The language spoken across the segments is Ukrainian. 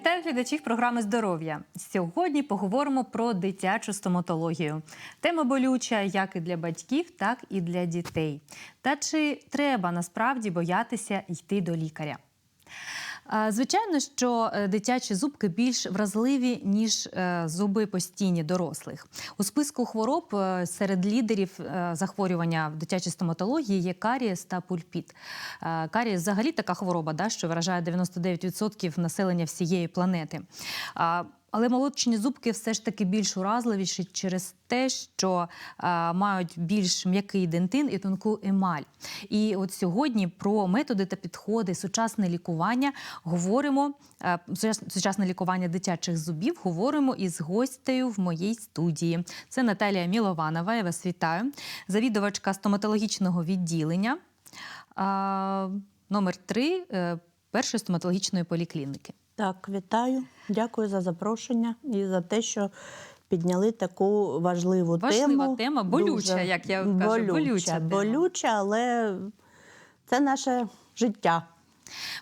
Вітаю глядачів програми здоров'я. Сьогодні поговоримо про дитячу стоматологію. Тема болюча як і для батьків, так і для дітей. Та чи треба насправді боятися йти до лікаря? Звичайно, що е, дитячі зубки більш вразливі ніж е, зуби постійні дорослих. У списку хвороб е, серед лідерів захворювання в дитячій стоматології є карієс та пульпіт. Карієс взагалі така хвороба, да, що виражає 99% населення всієї планети. Але молочні зубки все ж таки більш уразливіші через те, що а, мають більш м'який дентин і тонку емаль. І от сьогодні про методи та підходи сучасне лікування говоримо. а, Сучасне лікування дитячих зубів говоримо із гостею в моїй студії. Це Наталія Мілованова. Я вас вітаю. Завідувачка стоматологічного відділення а, номер 3 е, першої стоматологічної поліклініки. Так, вітаю. Дякую за запрошення і за те, що підняли таку важливу Важлива тему. тема, болюча, як я кажу, болюча болюча, тема. болюча, але це наше життя.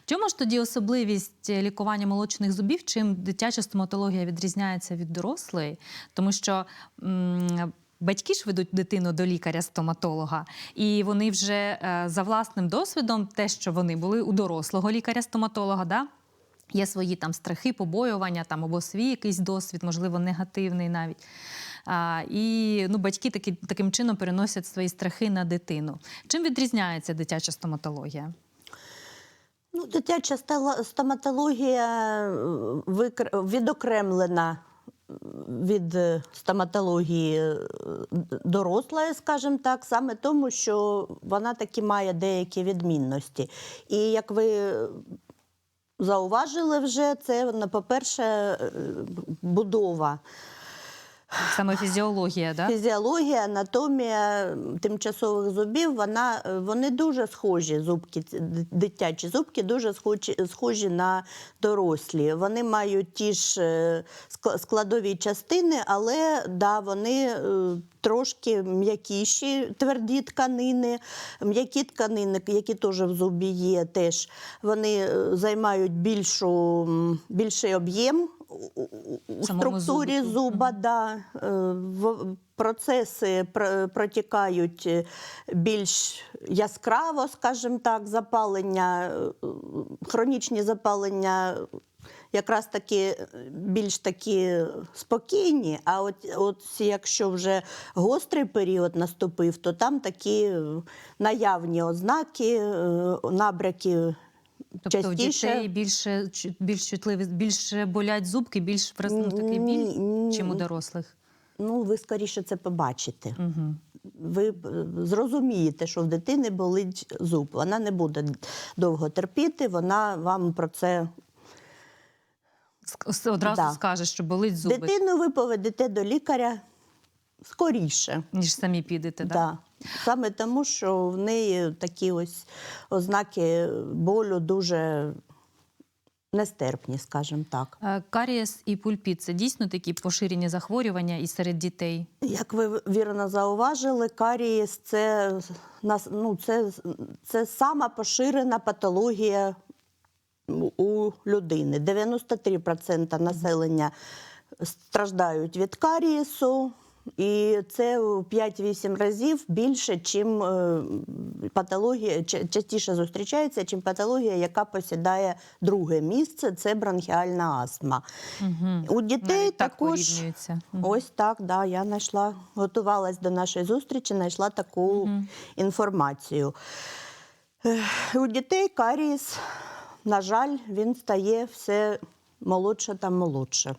В чому ж тоді особливість лікування молочних зубів? Чим дитяча стоматологія відрізняється від дорослої? Тому що м, батьки ж ведуть дитину до лікаря-стоматолога, і вони вже е, за власним досвідом, те, що вони були у дорослого лікаря-стоматолога, да? Є свої там страхи, побоювання, там або свій якийсь досвід, можливо, негативний навіть. А, і ну, батьки таки, таким чином переносять свої страхи на дитину. Чим відрізняється дитяча стоматологія? Ну, дитяча стоматологія е, відокремлена від е, стоматології е, дорослої, скажімо так, саме тому, що вона таки має деякі відмінності. І як ви зауважили вже, це, на по-перше, е, будова. Саме фізіологія, да? Фізіологія, анатомія тимчасових зубів, вона, е, вони дуже схожі, зубки, дитячі зубки дуже схожі, схожі на дорослі. Вони мають ті ж е, складові частини, але да, вони е, трошки м'якіші, тверді тканини, м'які тканини, які теж в зубі є, теж вони займають більшу, більший об'єм у- структурі зубику. зуба, да, е, в- процеси протікають е, більш яскраво, скажімо так, запалення, е, хронічні запалення. Якраз таки більш такі спокійні, а от, от якщо вже гострий період наступив, то там такі наявні ознаки, набряки Тобто частіше. у дітей більше більш чутливі, більше болять зубки, більш ну, такий біль, чим у дорослих. Ну, ви скоріше це побачите. Угу. ви е, зрозумієте, що в дитини болить зуб. Вона не буде довго терпіти, вона вам про це. Одразу Да. скаже, що болить зуби, Дитину ви поведете до лікаря скоріше. ніж самі підете. Да? Да. Саме тому, що в неї такі ось ознаки болю дуже нестерпні, скажімо так. Е, Карієс і пульпіт це дійсно такі поширені захворювання і серед дітей. Як ви вірно зауважили, карієс це, ну, це, це сама поширена патологія у людини. 93% населення страждають від карієсу, і це у 5-8 разів більше, чим е, патологія, частіше зустрічається, чим патологія, яка посідає друге місце це бронхіальна астма. Угу. У дітей Навіть так також. Мгм. Ось так, да, я знайшла, готувалась до нашої зустрічі, знайшла таку інформацію. У дітей карієс, на жаль, він стає все молодше та молодше.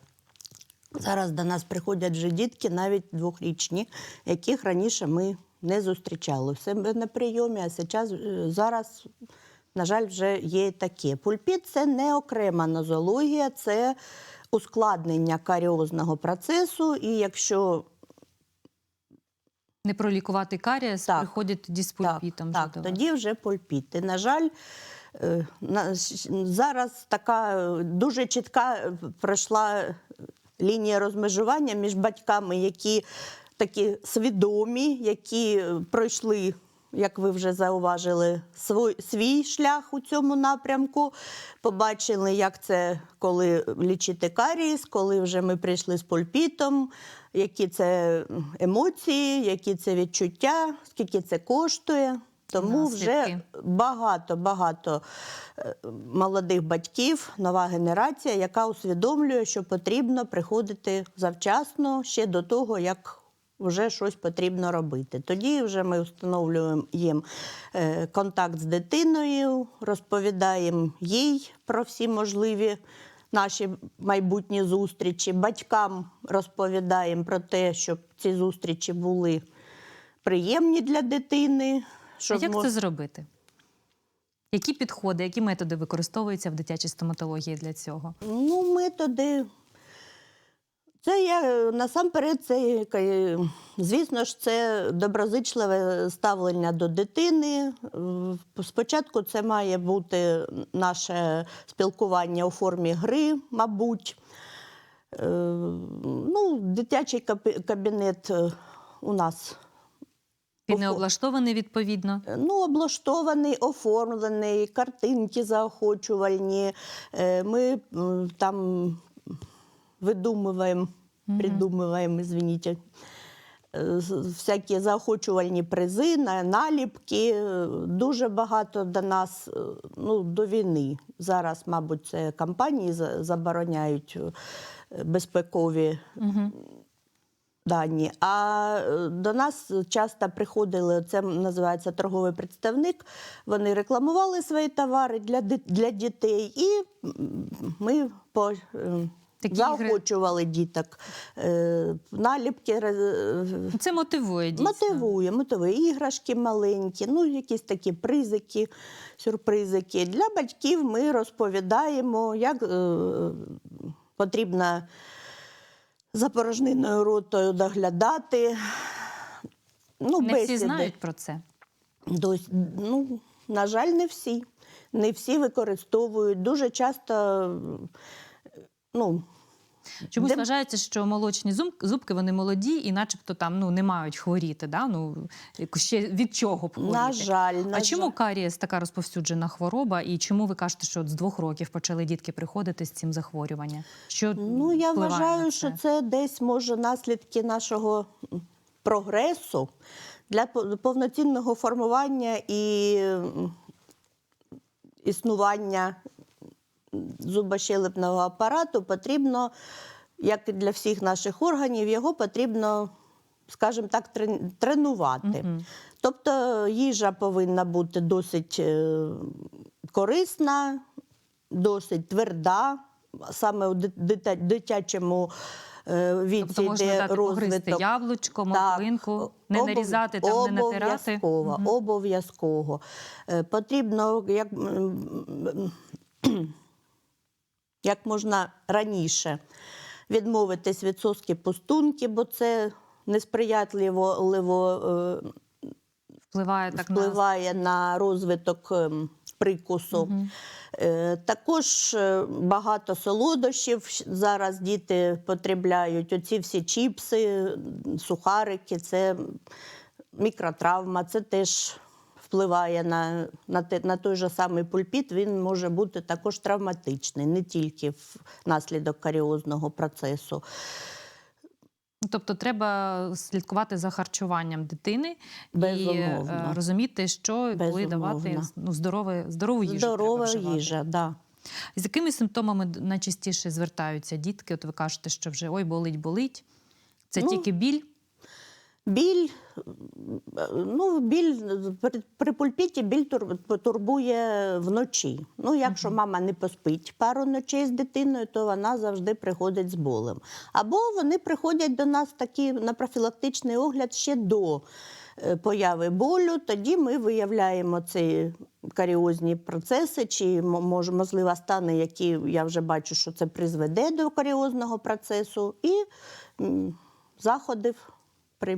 Зараз до нас приходять вже дітки, навіть двохрічні, яких раніше ми не зустрічали в себе на прийомі, а зараз, е, зараз, на жаль, вже є таке. Пульпіт це не окрема нозологія, це ускладнення каріозного процесу. І якщо Не пролікувати карієс, Так. приходять тоді з пульпітом. Так, так тоді вже пульпіт. І, на жаль, е, зараз така е, дуже чітка пройшла лінія розмежування між батьками, які такі свідомі, які е, пройшли як ви вже зауважили, свій, свій шлях у цьому напрямку. Побачили, як це коли лічити карієс, коли вже ми прийшли з пульпітом, які це емоції, які це відчуття, скільки це коштує. Тому вже багато багато е, молодих батьків, нова генерація, яка усвідомлює, що потрібно приходити завчасно ще до того, як вже щось потрібно робити. Тоді вже ми встановлюємо їм е, контакт з дитиною, розповідаємо їй про всі можливі. Наші майбутні зустрічі, батькам розповідаємо про те, щоб ці зустрічі були приємні для дитини. А як мож- це зробити? Які підходи, які методи використовуються в дитячій стоматології для цього? Ну, методи. Це я е, насамперед, це е, звісно ж, це доброзичливе ставлення до дитини. Е, Спочатку це має бути наше спілкування у формі гри, мабуть. Е, Ну, дитячий кабінет е, у нас Він не облаштований відповідно. Ну, облаштований, оформлений, картинки заохочувальні. Е, Ми там видумуємо, придумуємо, извините, е, всякі заохочувальні призи, наліпки. Е, Дуже багато до нас е, ну, до війни. Зараз, мабуть, це компанії забороняють е, безпекові дані. А е, до нас часто приходили, це називається торговий представник. Вони рекламували свої товари для, для дітей, і ми по, е, Такі заохочували діток. Е, Наліпки Це мотивує дійсно. Мотивує, мотивує іграшки маленькі, ну якісь такі призики, сюрпризики. Для батьків ми розповідаємо, як потрібно за порожниною ротою доглядати. Ну, Не всі бесіди. знають про це. Дось, ну, на жаль, не всі. Не всі використовують. Дуже часто, ну, Чомусь Де- вважається, що молочні зубки вони молоді і, начебто, там ну не мають хворіти. Да? Ну ще від чого б хворіти. на жаль, на а чому жаль. карієс така розповсюджена хвороба? І чому ви кажете, що от з двох років почали дітки приходити з цим захворюванням? Що Ну, я вважаю, на що це десь може наслідки нашого прогресу для повноцінного формування і існування зубощелепного апарату потрібно, як і для всіх наших органів, його потрібно, скажімо так, трен- тренувати. Тобто їжа повинна бути досить е, корисна, досить тверда, саме у дитячому е, віці, Тобто можна де дати розвиток. яблучко, Так, не обов- нарізати, там, не натирати. Обов'язково, обов'язково. Е, Потрібно як, як можна раніше відмовитись від соски пустунки, бо це несприятливо ливо, е, Впливає так на впливає на розвиток ем, прикусу. Е, Також е, багато солодощів зараз діти потребляють. Оці всі чіпси, сухарики, це мікротравма, це теж впливає на, на, те, на той же самий пульпіт. Він може бути також травматичний, не тільки внаслідок каріозного процесу. Тобто треба слідкувати за харчуванням дитини і Безумовно. е, розуміти, що і коли давати ну, здорове, здорову їжу. Здорова їжа, да. З якими симптомами найчастіше звертаються дітки? От ви кажете, що вже ой, болить, болить. Це Ну, тільки біль. Біль, ну, біль при, пульпіті біль тур- турбує вночі. Ну, якщо мама не поспить пару ночей з дитиною, то вона завжди приходить з болем. Або вони приходять до нас такі на профілактичний огляд ще до е, появи болю. Тоді ми виявляємо ці каріозні процеси, чи може, можливо, стани, які я вже бачу, що це призведе до каріозного процесу, і м, заходи при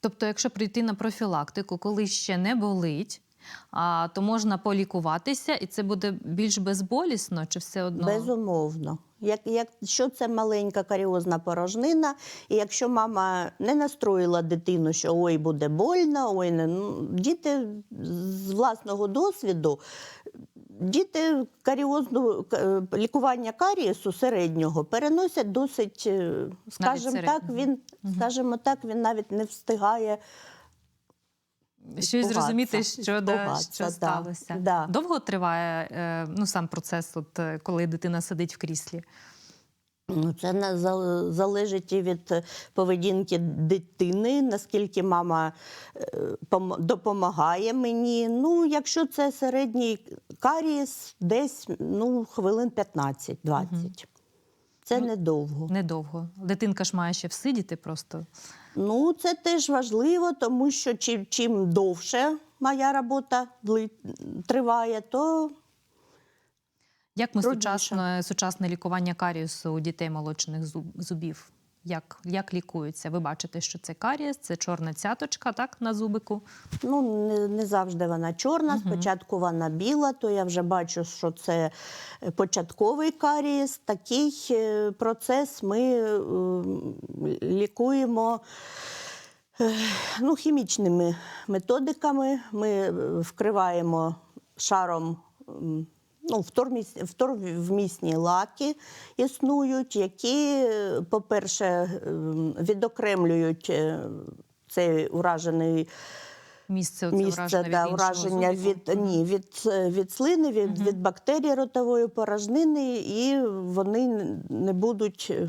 Тобто, якщо прийти на профілактику, коли ще не болить, а, то можна полікуватися, і це буде більш безболісно, чи все одно? Безумовно. Як, якщо це маленька каріозна порожнина, і якщо мама не настроїла дитину, що ой, буде больно, ой, не ну, діти з власного досвіду. Діти каріозну е, лікування карієсу середнього переносять досить, е, скажімо так, він, скажімо так, він навіть не встигає Щось зрозуміти, що, да, що да, сталося. да. Довго триває е, ну, сам процес, от, коли дитина сидить в кріслі? Ну, Це на- залежить і від е, поведінки дитини, наскільки мама е, допомагає мені. Ну, якщо це середній карієс, десь ну, хвилин 15-20. Це Ну, недовго. Недовго. Дитинка ж має ще всидіти просто. Ну, це теж важливо, тому що чим, чим довше моя робота триває, то Як ми Трудніше. сучасне, сучасне лікування карієсу у дітей молочних зуб, зубів? Як, як лікується? Ви бачите, що це карієс, це чорна цяточка так, на зубику. Ну, не, не завжди вона чорна, спочатку вона біла, то я вже бачу, що це е, початковий карієс. Такий е, процес ми е, лікуємо е, ну, хімічними методиками. Ми вкриваємо шаром. Ну, вторміс- вторвмісні лаки існують, які, по-перше, ем, відокремлюють е, цей уражений Місце, оце місце да, від ураження від, ні, від, е, від слини, від, від бактерій ротової порожнини, і вони не будуть е,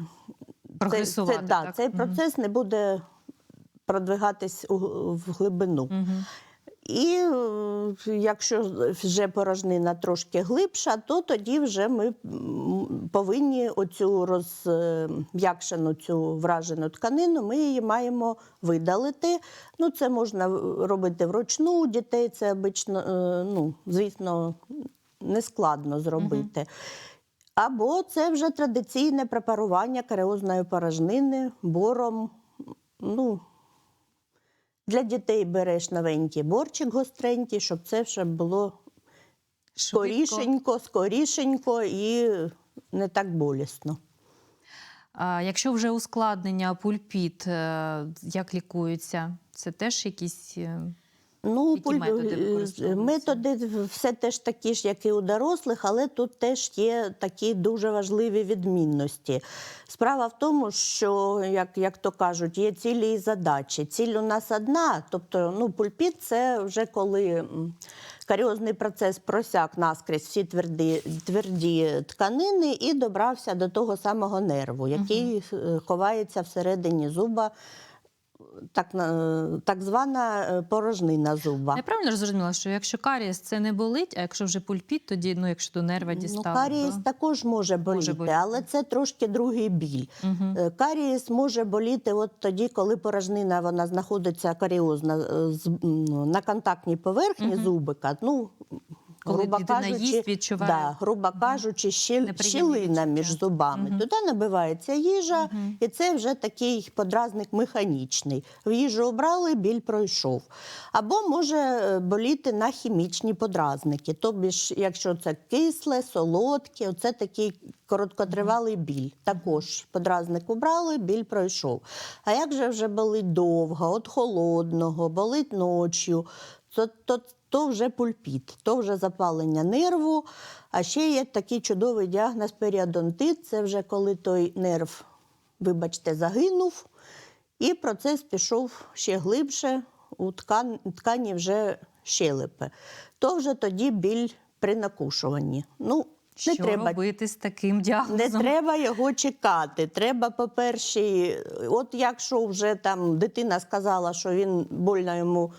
Прогресувати, Це, це, да, так? Цей Мгм. процес не буде продвигатись у, в глибину. Мгм. І е, якщо вже порожнина трошки глибша, то тоді вже ми повинні оцю розм'якшену цю вражену тканину, ми її маємо видалити. Ну, це можна робити вручну у дітей, це обично, е, ну, звісно, нескладно зробити. Або це вже традиційне препарування каріозної порожнини бором. Ну, для дітей береш новенький борчик гостренький, щоб це все було скорішенько, скорішенько і не так болісно. А якщо вже ускладнення, пульпіт, е, як лікується? Це теж якісь. Ну, Які методи е, використовуються? методи все теж такі ж, як і у дорослих, але тут теж є такі дуже важливі відмінності. Справа в тому, що, як, як то кажуть, є цілі і задачі. Ціль у нас одна, тобто ну, пульпіт це вже коли каріозний процес просяк наскрізь всі тверді, тверді тканини і добрався до того самого нерву, який е, ховається всередині зуба. Так, на- так звана е, порожнина зуба. Я правильно зрозуміла, що якщо карієс це не болить, а якщо вже пульпіт, тоді ну, якщо до нерва Ну, карієс то- також може боліти, боліти. але це трошки другий біль. Е, Карієс може боліти от тоді, коли порожнина вона знаходиться каріозна е, з- на контактній поверхні Мгм. зубика. Ну, Коли грубо кажучи, їсть, відчуває. да, грубо кажучи, щілина між зубами. Мгм. Туди набивається їжа, Мгм. і це вже такий подразник механічний. В їжу обрали, біль пройшов. Або може е, боліти на хімічні подразники. Тобі ж, якщо це кисле, солодке, оце такий короткотривалий біль. Також подразник обрали, біль пройшов. А як же вже болить довго, от холодного, болить ночі, то, то, то вже пульпіт, то вже запалення нерву. А ще є такий чудовий діагноз періодонтит. Це вже коли той нерв, вибачте, загинув, і процес пішов ще глибше, у ткан, ткані вже щелепи. То вже тоді біль при накушуванні. Ну, не що треба робити з таким не треба його чекати. Треба, по-перше, от якщо вже там дитина сказала, що він больно йому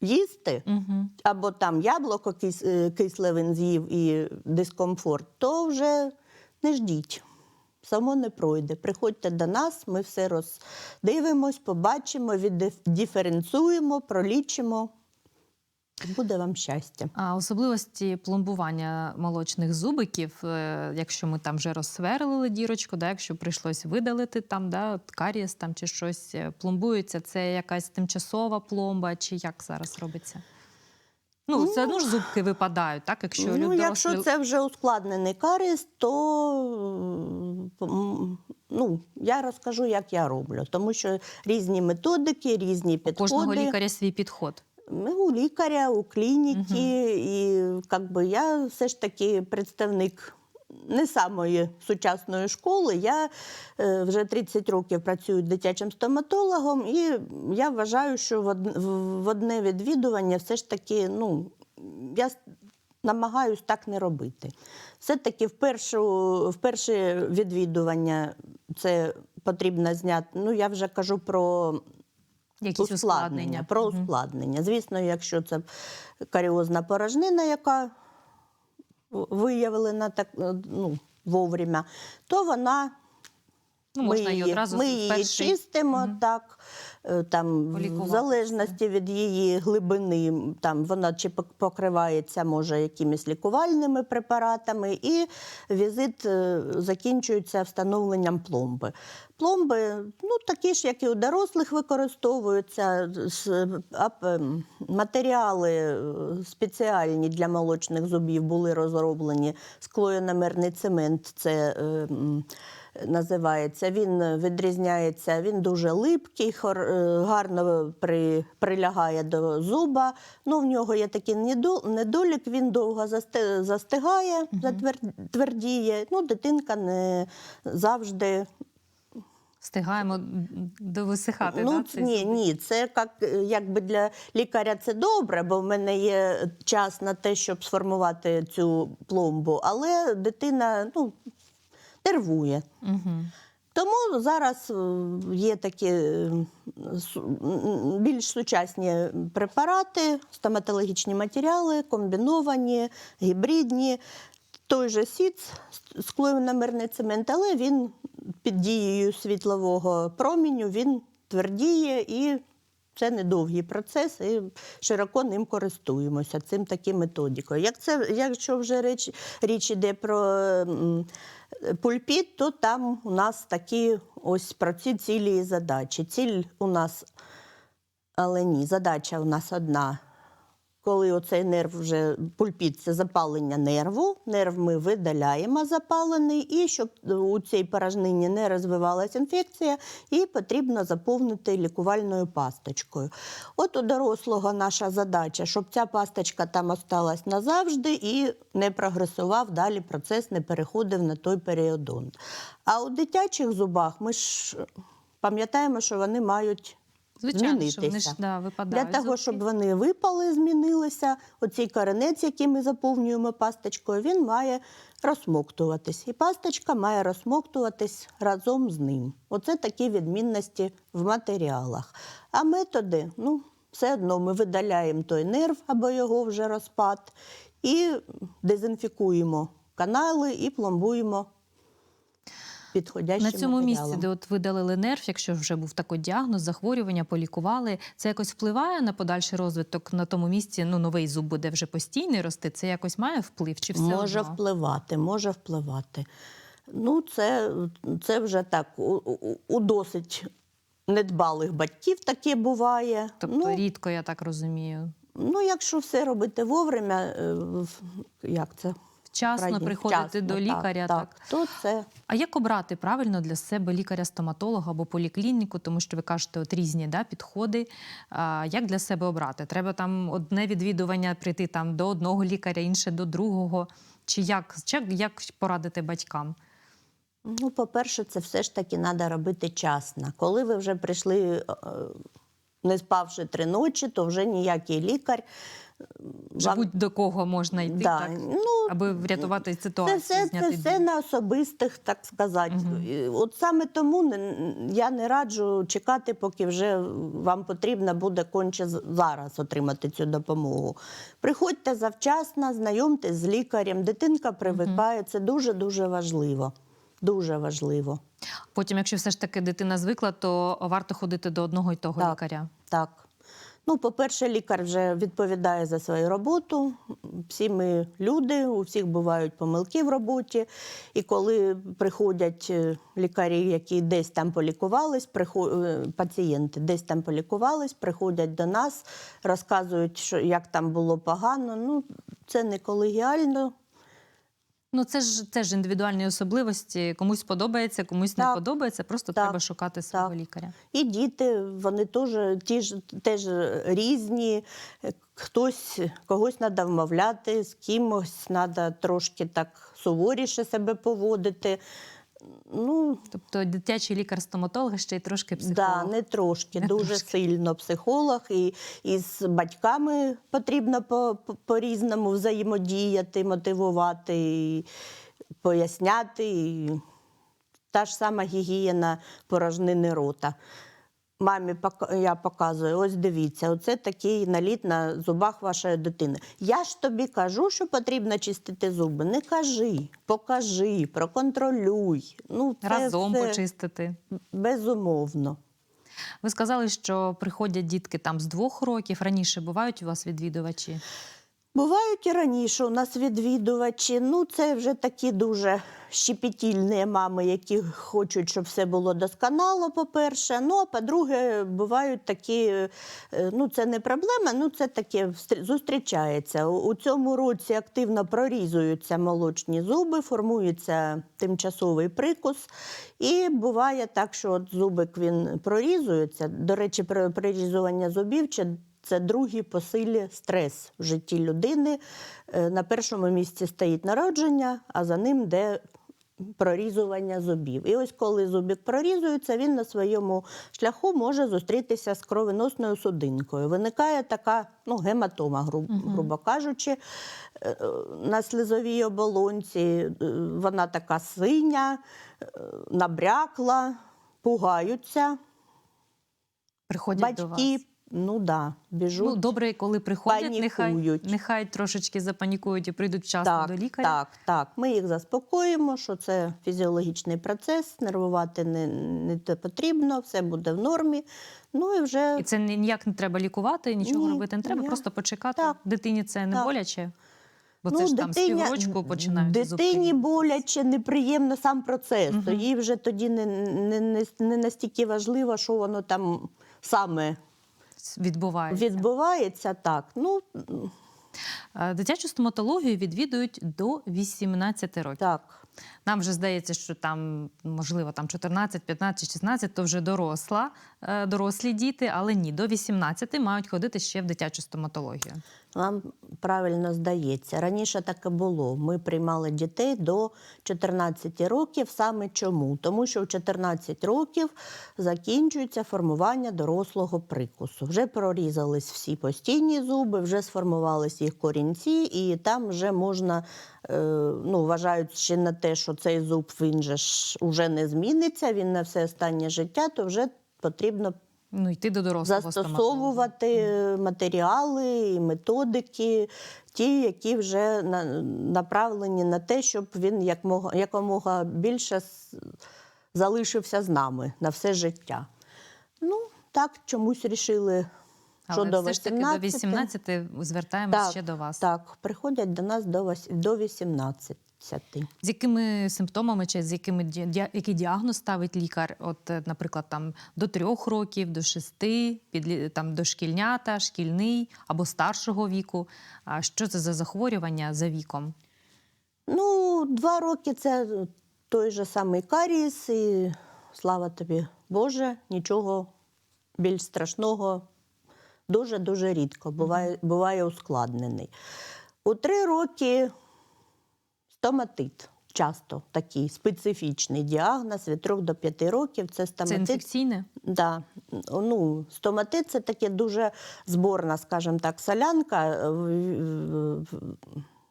їсти, угу. або там яблуко кис- е, кисле він з'їв і дискомфорт, то вже не ждіть. Само не пройде. Приходьте до нас, ми все роздивимось, побачимо, віддиференціюємо, пролічимо. Буде вам щастя. А особливості пломбування молочних зубиків, е, якщо ми там вже розсверлили дірочку, да, якщо прийшлось видалити там, да, карієс там чи щось е, пломбується, це якась тимчасова пломба, чи як зараз робиться? Ну, все одно ж зубки випадають, так? Якщо ну, люди якщо дорослі- це вже ускладнений каріс, то ну, я розкажу, як я роблю. Тому що різні методики, різні у підходи. кожного лікаря свій підход. Ну, У лікаря, у клініки, і як би, я все ж таки представник не самої сучасної школи. Я е, вже 30 років працюю дитячим стоматологом, і я вважаю, що в од- в- в одне відвідування все ж таки, ну, я намагаюсь так не робити. Все-таки в, першу, в перше відвідування це потрібно зняти. Ну, я вже кажу про Якісь ускладнення. Про ускладнення. Звісно, якщо це каріозна порожнина, яка виявлена так, е, ну, вовремя, то вона Ну, ми можна її, її одразу ми її чистимо угу. так. Е, Там, в залежності від її глибини, там вона чи покривається може якимись лікувальними препаратами, і візит е, закінчується встановленням пломби. Пломби ну, такі ж, як і у дорослих, використовуються. Ем, Матеріали е, спеціальні для молочних зубів були розроблені. Склоєнамерний цемент це е, м, називається. Він відрізняється, він дуже липкий, хор- е, гарно при, прилягає до зуба. Ну, в нього є такий недолік, він довго застигає, затвер- твердіє. Ну, дитинка не завжди Встигаємо довисихати. Ну, да, ні, ні, це як, е, якби для лікаря це добре, бо в мене є час на те, щоб сформувати цю пломбу, але дитина ну, нервує. Мгм. Тому зараз е, є такі е, більш сучасні препарати, стоматологічні матеріали, комбіновані, гібридні. Той же сіц, склоєнамерний цемент, але він під дією світлового проміню він твердіє і це недовгий процес, і широко ним користуємося, цим таким методикою. Як це, якщо вже річ, річ іде про пульпіт, то там у нас такі ось про ці цілі і задачі. Ціль у нас, але ні, задача у нас одна. Коли оцей нерв вже пульпіт це запалення нерву, нерв ми видаляємо запалений, і щоб у цій порожнині не розвивалася інфекція, її потрібно заповнити лікувальною пасточкою. От у дорослого наша задача, щоб ця пасточка там осталась назавжди і не прогресував далі процес, не переходив на той періодонт. А у дитячих зубах ми ж пам'ятаємо, що вони мають Звичайно, що вони ж да, Для того, щоб вони випали, змінилися, оцей коренець, який ми заповнюємо пасточкою, він має розсмоктуватись. І пасточка має розсмоктуватись разом з ним. Оце такі відмінності в матеріалах. А методи, ну, все одно ми видаляємо той нерв або його вже розпад, і дезінфікуємо канали і пломбуємо підходящим На цьому матеріалом. місці, де от видалили нерв, якщо вже був такий діагноз, захворювання, полікували, це якось впливає на подальший розвиток на тому місці. Ну, новий зуб буде вже постійний рости. Це якось має вплив? Чи все може одно? впливати, може впливати. Ну, це, це вже так, у, у, у досить недбалих батьків таке буває. Тобто ну, рідко, я так розумію. ну, якщо все робити вовремя, е, як це? Вчасно Правильно, приходити вчасно, до лікаря. так, Так, так, то це А як обрати правильно для себе лікаря-стоматолога або поліклініку, тому що ви кажете, от різні да, підходи. А, як для себе обрати? Треба там одне відвідування прийти там до одного лікаря, інше до другого. Чи як, чи як порадити батькам? Ну, по-перше, це все ж таки треба робити часно. Коли ви вже прийшли, е, не спавши три ночі, то вже ніякий лікар. Вже будь до кого можна йти, да, так? ну, аби врятувати Це ситуацію, все, це все на особистих, так сказати. І От саме тому я не раджу чекати, поки вже вам потрібно буде конче зараз отримати цю допомогу. Приходьте завчасно, знайомтесь з лікарем, дитинка привикає. Це дуже-дуже важливо. Дуже важливо. Потім, якщо все ж таки дитина звикла, то варто ходити до одного і того Так. лікаря. Так. Ну, по-перше, лікар вже відповідає за свою роботу. Всі ми люди, у всіх бувають помилки в роботі. І коли приходять е, лікарі, які десь там полікувались, прихо- е, пацієнти десь там полікувались, приходять до нас, розказують, що як там було погано. Ну, це не колегіально. Ну, це ж це ж індивідуальні особливості. Комусь подобається, комусь не подобається. Просто Так. треба шукати свого Так. лікаря. І діти, вони теж, ті ж, теж різні. Хтось когось треба вмовляти, з кимось треба трошки так суворіше себе поводити. Ну, Тобто дитячий лікар-стоматолог ще й трошки психолог. да, не трошки, Не дуже трошки. сильно психолог. І, і з батьками потрібно по, по, по-різному взаємодіяти, мотивувати, і поясняти. І та ж сама гігієна порожнини рота. Мамі я показую, ось дивіться, оце такий наліт на зубах вашої дитини. Я ж тобі кажу, що потрібно чистити зуби. Не кажи, покажи, проконтролюй. Ну, це Разом все почистити. безумовно. Ви сказали, що приходять дітки там з двох років. Раніше бувають у вас відвідувачі. Бувають і раніше у нас відвідувачі. Ну, це вже такі дуже щепетільні мами, які хочуть, щоб все було досконало, по-перше. Ну, а по-друге, бувають такі, е, ну це не проблема, ну це таке зустрічається. У цьому році активно прорізуються молочні зуби, формується тимчасовий прикус. І буває так, що от зубик він прорізується. До речі, про прорізування зубів чи це другий по силі стрес в житті людини. Е, На першому місці стоїть народження, а за ним йде прорізування зубів. І ось коли зубик прорізується, він на своєму шляху може зустрітися з кровоносною судинкою. Виникає така ну, гематома, гру- грубо кажучи, Е, на слизовій оболонці. Е, Вона така синя, набрякла, пугаються. Приходять до вас. Ну да, біжуть. Ну, добре, коли приходять, нехай, панікують. нехай трошечки запанікують і прийдуть вчасно так, до лікаря. Так, так. Ми їх заспокоїмо, що це фізіологічний процес, нервувати не, не потрібно, все буде в нормі. Ну і вже І це ніяк не треба лікувати, нічого Ні, робити не треба, ні. просто почекати. Так. Дитині це не Так. боляче. Бо ну, це ж там з піврочку починають Дитині зубки. боляче, неприємно сам процес. Мгм. їй вже тоді не, не, не, не настільки важливо, що воно там саме відбувається. відбувається. Так. Ну, Е, Дитячу стоматологію відвідують до 18 років. так. Нам вже здається, що там можливо там 14, 15, 16 то вже доросла, е, дорослі діти, але ні, до 18 мають ходити ще в дитячу стоматологію. Вам правильно здається. Раніше так і було. Ми приймали дітей до 14 років. Саме чому? Тому що в 14 років закінчується формування дорослого прикусу. Вже прорізались всі постійні зуби, вже сформувались їх корінці, і там вже можна, ну, вважають ще на те, що цей зуб він же ж уже не зміниться, він на все останнє життя, то вже потрібно Ну йти до дорослого стоматолога. застосовувати матеріали і методики, ті, які вже на- направлені на те, щоб він якмога, якомога більше залишився з нами на все життя. Ну, так чомусь рішили, Але до все ж таки 18. до 18 звертаємось Так, ще до вас. Так, приходять до нас до, вось- 18. З якими симптомами чи з якими який діагноз ставить лікар? От, е, наприклад, там до трьох років, до шести, підлі- там дошкільнята, шкільний або старшого віку. А що це за захворювання за віком? Ну, два роки це той же самий карієс, і слава тобі Боже, нічого більш страшного дуже-дуже рідко, буває, буває ускладнений. У три роки стоматит. Часто такий специфічний діагноз від 3 до 5 років. Це Це стоматит інфекційне? Да. Ну, стоматит це таке дуже зборна, скажімо так, солянка.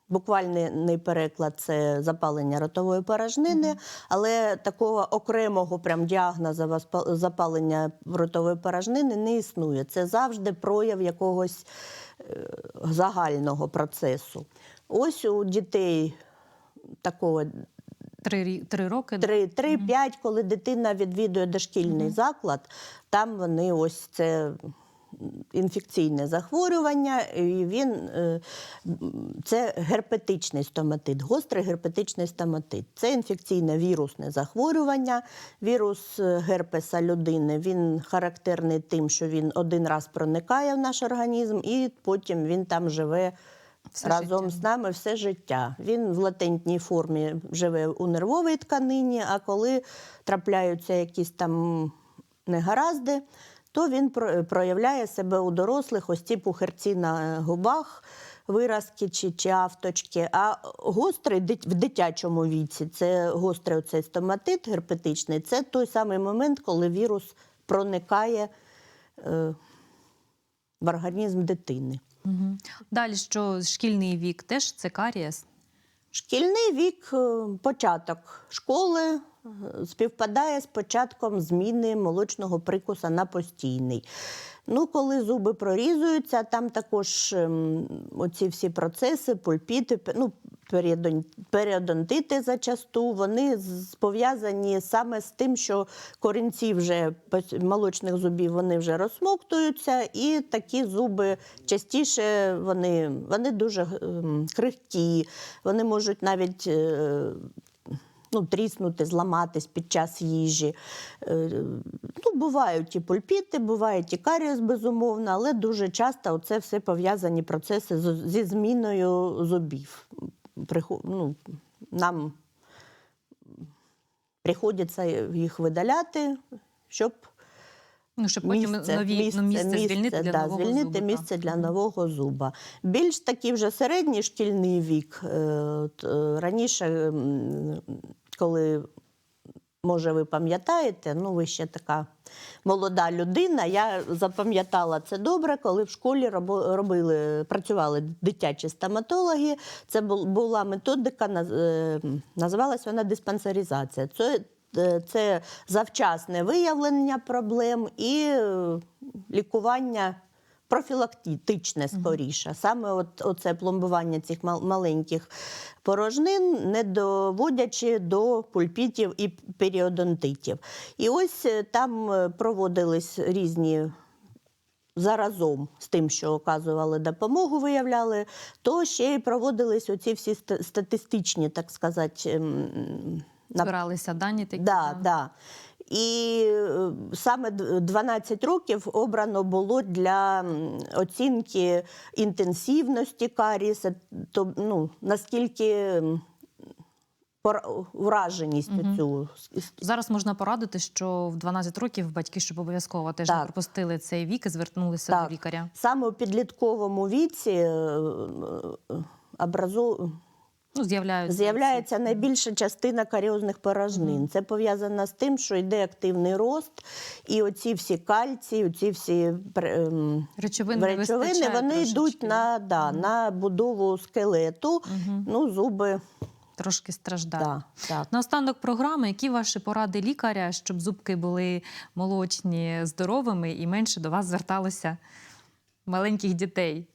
Буквальний переклад це запалення ротової порожнини, але такого окремого прям діагнозу запалення ротової порожнини не існує. Це завжди прояв якогось е, загального процесу. Ось у дітей такого Три, три роки. 3-5, коли дитина відвідує дошкільний заклад, там вони ось це інфекційне захворювання, і він е, це герпетичний стоматит, гострий герпетичний стоматит. Це інфекційне вірусне захворювання. Вірус е, герпеса людини він характерний тим, що він один раз проникає в наш організм, і потім він там живе. Все разом життя. з нами все життя. Він в латентній формі живе у нервовій тканині, а коли трапляються якісь там негаразди, то він проявляє себе у дорослих, ось ці пухирці на губах, виразки чи, чи авточки. А гострий в дитячому віці, це гострий оцей стоматит герпетичний, це той самий момент, коли вірус проникає е, в організм дитини. Угу. Далі що шкільний вік теж це карієс. Шкільний вік, е, початок школи е, співпадає з початком зміни молочного прикуса на постійний. Ну, коли зуби прорізуються, там також ем, оці всі процеси, пульпіти, ну, періодон- періодонтити зачасту, вони пов'язані саме з тим, що корінці вже молочних зубів вони вже розсмоктуються, і такі зуби частіше вони, вони дуже ем, крихкі, вони можуть навіть. Ну, тріснути, зламатись під час їжі. Е, Ну, бувають і пульпіти, бувають і каріус, безумовно, але дуже часто це все пов'язані процеси зі зміною зубів. Ну, нам приходиться їх видаляти, щоб Ну, щоб потім нові ну, місце, звільнити для да, нового звільнити зуба. місце для нового зуба. Більш такий вже середній шкільний вік. е, е, Раніше, коли, може, ви пам'ятаєте, ну ви ще така молода людина. Я запам'ятала це добре, коли в школі робили, працювали дитячі стоматологи. Це була методика, е, називалась вона диспансеризація. Це це завчасне виявлення проблем і е, лікування профілактичне скоріше. Саме от, оце пломбування цих маленьких порожнин, не доводячи до пульпітів і періодонтитів. І ось е, там е, проводились різні заразом з тим, що оказували допомогу, виявляли, то ще й проводились оці всі статистичні, так сказати, ем, Збиралися дані такі. Да, да. І е, саме 12 років обрано було для оцінки інтенсивності каріса, то ну, наскільки враженість цю. Зараз можна порадити, що в 12 років батьки, щоб обов'язково теж Так. не пропустили цей вік і звернулися Так. до лікаря. Саме у підлітковому віці е, е, образу... Ну, з'являються З'являється найбільша частина каріозних порожнин. Це пов'язано з тим, що йде активний рост, і оці всі кальції, оці всі ем, речовини, речовини вони трошечки, йдуть на, да, на будову скелету. Мгм. Ну, зуби. трошки страждають. Да, так. Наостанок програми, які ваші поради лікаря, щоб зубки були молочні, здоровими і менше до вас зверталося маленьких дітей?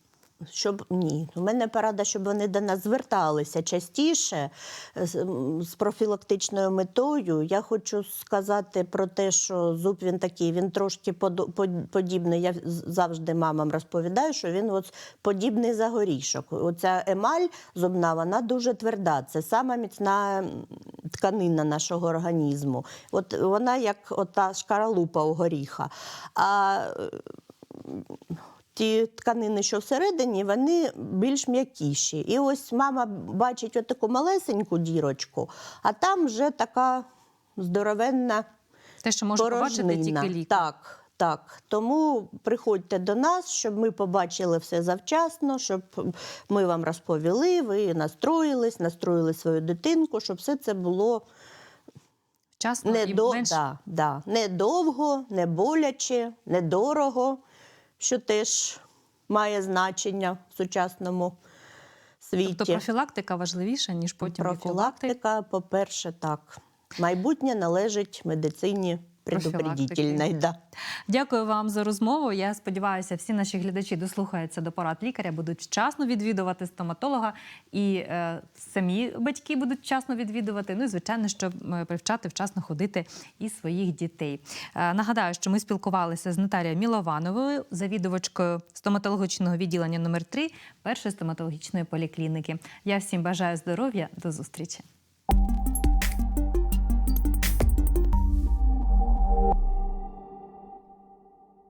Щоб ні, у мене порада, щоб вони до нас зверталися частіше з, профілактичною метою. Я хочу сказати про те, що зуб він такий, він трошки подібний. Я завжди мамам розповідаю, що він от подібний за горішок. Оця емаль зубна, вона дуже тверда. Це сама міцна тканина нашого організму. От вона як ота шкаралупа у горіха. А ті тканини, що всередині, вони більш м'якіші. І ось мама бачить отаку малесеньку дірочку, а там вже така здоровенна Те, що може побачити тільки лікар. Так, так. Тому приходьте до нас, щоб ми побачили все завчасно, щоб ми вам розповіли, ви настроїлись, настроїли свою дитинку, щоб все це було Вчасно не, і до, менш да, да, не довго, не боляче, недорого, що теж має значення в сучасному світі. Тобто профілактика важливіша, ніж потім. Профілактика, по-перше, так. Майбутнє належить медицині предупредительной. Да. Дякую вам за розмову. Я сподіваюся, всі наші глядачі дослухаються до порад лікаря, будуть вчасно відвідувати стоматолога, і е, самі батьки будуть вчасно відвідувати. Ну і звичайно, щоб е, привчати вчасно ходити і своїх дітей. Е, нагадаю, що ми спілкувалися з Наталією Міловановою, завідувачкою стоматологічного відділення номер 3 першої стоматологічної поліклініки. Я всім бажаю здоров'я. До зустрічі.